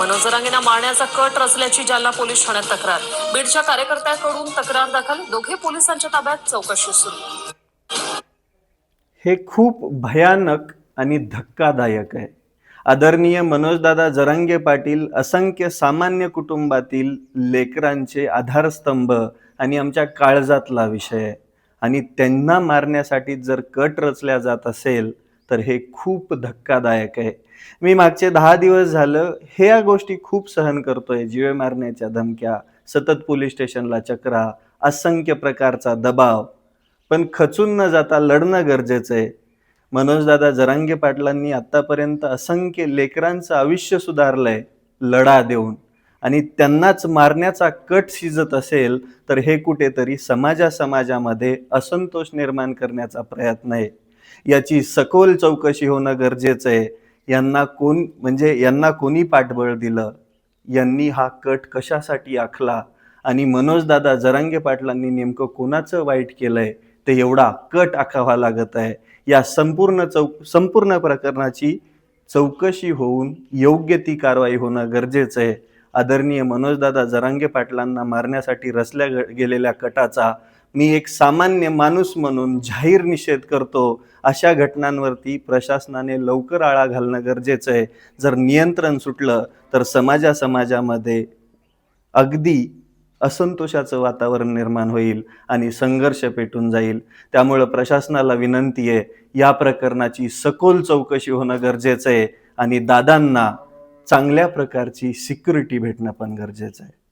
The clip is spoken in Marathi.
मनोज जरांगेंना मारण्याचा कट रचल्याची जालना पोलीस ठाण्यात तक्रार. बीडच्या कार्यकर्त्याकडून तक्रार दाखल. दोघे पोलिसांच्या ताब्यात चौकशी सुरू. हे खूप भयानक आणि धक्कादायक आहे. आदरणीय मनोजदादा जरांगे पाटील असंख्य सामान्य कुटुंबातील लेकरांचे आधारस्तंभ आणि आमच्या काळजातला विषय आहे. आणि त्यांना मारण्यासाठी जर कट रचल्या जात असेल तर हे खूप धक्कादायक आहे. मी मागचे दहा दिवस झालं हे या गोष्टी खूप सहन करतोय. जीवे मारण्याच्या धमक्या सतत पोलीस स्टेशनला चक्रा असंख्य प्रकारचा दबाव. पण खचून न जाता लढणं गरजेचं आहे. मनोजदादा जरांगे पाटलांनी आत्तापर्यंत असंख्य लेकरांचं आयुष्य सुधारलंय लढा देऊन. आणि त्यांनाच मारण्याचा कट शिजत असेल तर हे कुठेतरी समाजा समाजामध्ये असंतोष निर्माण करण्याचा प्रयत्न आहे. याची सखोल चौकशी होणं गरजेचं आहे. यांना कोण म्हणजे यांना कोणी पाठबळ दिलं? यांनी हा कट कशासाठी आखला? आणि मनोजदादा जरांगे पाटलांनी नेमकं कोणाचं वाईट केलंय? ते एवढा कट आखावा लागत आहे. या संपूर्ण चौक संपूर्ण प्रकरणाची चौकशी होऊन योग्य ती कारवाई होणं गरजेचं आहे. आदरणीय मनोजदादा जरांगे पाटलांना मारण्यासाठी रचल्या गेलेल्या कटाचा मी एक सामान्य माणूस म्हणून जाहीर निषेध करतो. अशा घटनांवरती प्रशासनाने लवकर आळा घालणं गरजेचं आहे. जर नियंत्रण सुटलं तर समाजा समाजामध्ये अगदी असंतोषाचं वातावरण निर्माण होईल आणि संघर्ष पेटून जाईल. त्यामुळं प्रशासनाला विनंती आहे या प्रकरणाची सखोल चौकशी होणं गरजेचं आहे आणि दादांना चांगल्या प्रकारची सिक्युरिटी भेटणं पण गरजेचं आहे.